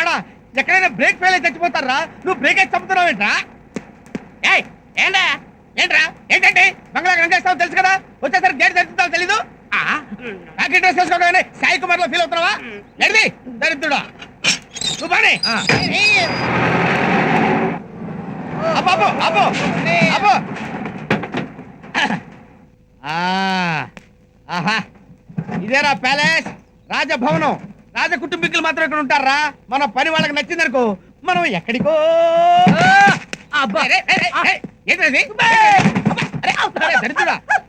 ఎవరైనా brake fail అయితే చచ్చిపోతారా? నువ్వు బ్రేక్ అయితే చంపుతున్నావు ఏంట్రా? ఏయ్ ఏంటా ఏంట్రా? ఏంటంటే బంగ్లా రంగేస్తావు తెలుసు కదా? వచ్చేసరికి గేట్ తెరుస్తావు తెలీదు? ప్యాకెట్ డ్రెస్ వేసుకోగానే సాయి కుమార్లో ఫీల్ అవుతున్నావా ఎడిది దరిద్రుడా. నువ్వు బానే అబ్బో అబ్బో అబ్బో అబ్బో. ఆ, ఆహా. ఇదేరా ప్యాలెస్? రాజభవనం. రాజ కుటుంబీకులు మాత్రం ఇక్కడ ఉంటారా? మన పని వాళ్ళకి నచ్చిందనుకో మనం ఎక్కడికో.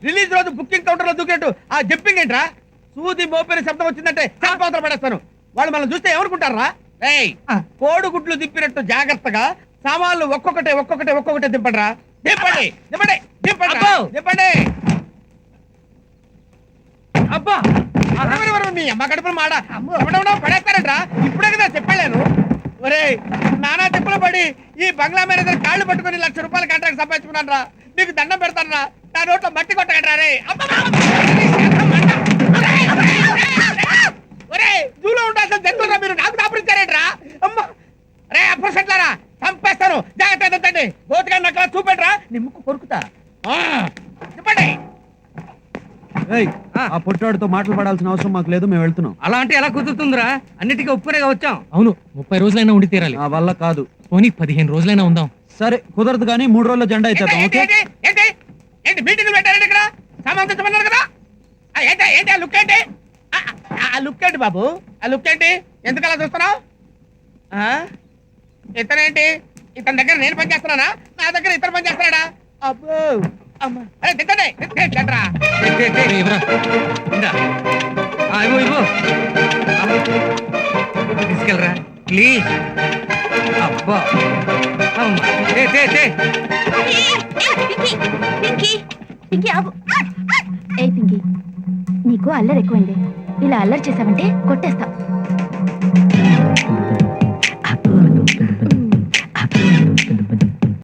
రిలీజ్ రోజు బుకింగ్ కౌంటర్లో దూకినట్టు ఆ జంపింగ్ ఏంట్రా? సూది మోపిన శబ్దం వచ్చిందంటే చంపవతల పడేస్తాను. వాళ్ళు మనం చూస్తే ఏమనుకుంటారా? ఏయ్ కోడిగుడ్లు దిప్పినట్టు జాగ్రత్తగా సామాన్లు ఒక్కొక్కటే ఒక్కొక్కటే ఒక్కొక్కటే దింపండిరా. దింపండి దింపండి దింపండి అబ్బో. దింపండి. అబ్బా. మీ అమ్మ కడుపులు మాడ పడేస్తారట్రా ఇప్పుడే కదా చెప్పలేను ఒరే నానా చెప్పులు పడి ఈ బంగ్లా మేనేజర్ కాళ్ళు పట్టుకొని లక్ష రూపాయల కాంట్రాక్ట్ సంపాదించుకున్నాను రా దండం పెడతానరా నా నోట్లో మట్టి కొట్టగట్రా రే ఒరే జూలో ఉండాల్సిన జంతువురా మీరు నాకు దాపురించారేట్రా అమ్మ రే అప్రసెట్లారా చంపేస్తాను జాగ్రత్త ఎత్తండి గోతిగా నక్కల చూపెట్రా నీ ముక్కు కొరుకుతా ఆ. పొట్టాడితో మాటలు పడాల్సిన అవసరం మాకు లేదు మేము వెళ్తున్నాం. అలా అంటే ఎలా కుదురుతుందిరా? అన్నిటికీ ఒప్పుకునేగా వచ్చాం. అవును ముప్పై రోజులైనా ఉండి తీరాలి. నా వల్ల కాదు. పోనీ పదిహేను రోజులైనా ఉందాం. సరే కుదరదు కానీ మూడు రోజుల్లో జెండా ఇచ్చేద్దాం ఏంటి, ఓకే? ఏంటి, ఏంటి మీటింగ్ పెట్టారండి ఇక్కడ? సామాన్ తెచ్చమన్నారు కదా? ఆ, ఏంటి ఏంటి ఆ లుక్ ఏంటి? ఆ, ఆ, ఆ లుక్ ఏంటి బాబు? ఆ లుక్ ఏంటి? ఎందుకు అలా చూస్తున్నావు ఇతనేంటి? ఇతని దగ్గర నేను పని చేస్తున్నానా? నా దగ్గర ఇతను పని చేస్తున్నాడా? అబ్బో! అరే తిట్టండి ఇవ్వు ఇవ్వు. తీసుకెళ్ళరా. ప్లీజ్. అబ్బా. అమ్మా. ఏ, తే, తే. ఏ పింకీ నీకు అల్లరి ఎక్కువైంది. ఇలా అల్లరి చేసావంటే కొట్టేస్తా.